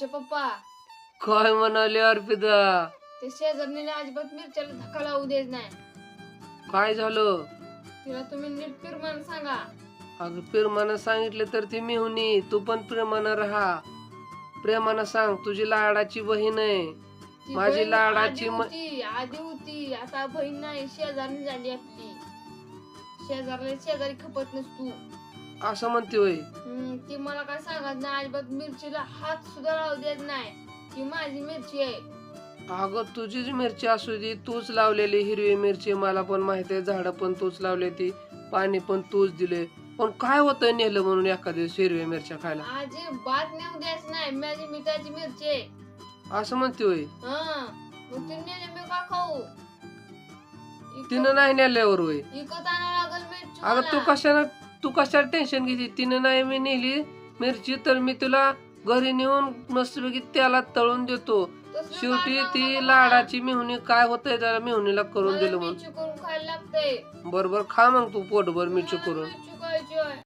तुमचे पप्पा. काय म्हणाले अर्पिता? ते शेजारणीला अजिबात मिरच्याला धक्का लावू देत नाही. काय झालं? तिला तुम्ही नीट फिरमान सांगा. अगं प्रेमानं सांगितलं तर ती मिहुनी तू पण प्रेमानं राहा. प्रेमानं सांग तुझी लाडाची बहीण आहे. ती माझी बहीण लाडाची आधी म- होती आधी होती. आता बहीण नाही शेजारणी झाली आपली. शेजारला शेजारी खपत नसतो असं म्हणते होय. हम्म, ती मला काय सांगत नाही अजिबात मिरचीला हात सुद्धा लावू देत नाही. ती माझी मिरची आहे. अगं तुझीच मिरची असू दे तूच लावलेली हिरवी मिरची मला पण माहिती आहे झाडं पण तूच लावली ती पाणी पण तूच दिले पण काय होतं नेलं म्हणून एका दिवस हिरव्या मिरच्या खायला? अजिबात नेऊ द्यायच नाही माझी मिठाची मिरची आहे. असं म्हणते होय. हा मग तुम्ही नेले मी का खाऊ? तिनं नाही नेल्यावर होय. विकत आणावं लागल मिरची अगं तू मला. कशाला तू कशाला टेन्शन घेते तिनं नाही मी नेली मिरची तर मी तुला घरी नेऊन मस्तपैकी त्याला तळून देतो शेवटी ती लाडाची मिहुनी काय होतंय त्याला मिहुनीला नका. करून दिलं म्हणून बरोबर खा मग तू पोटभर मिरची करून.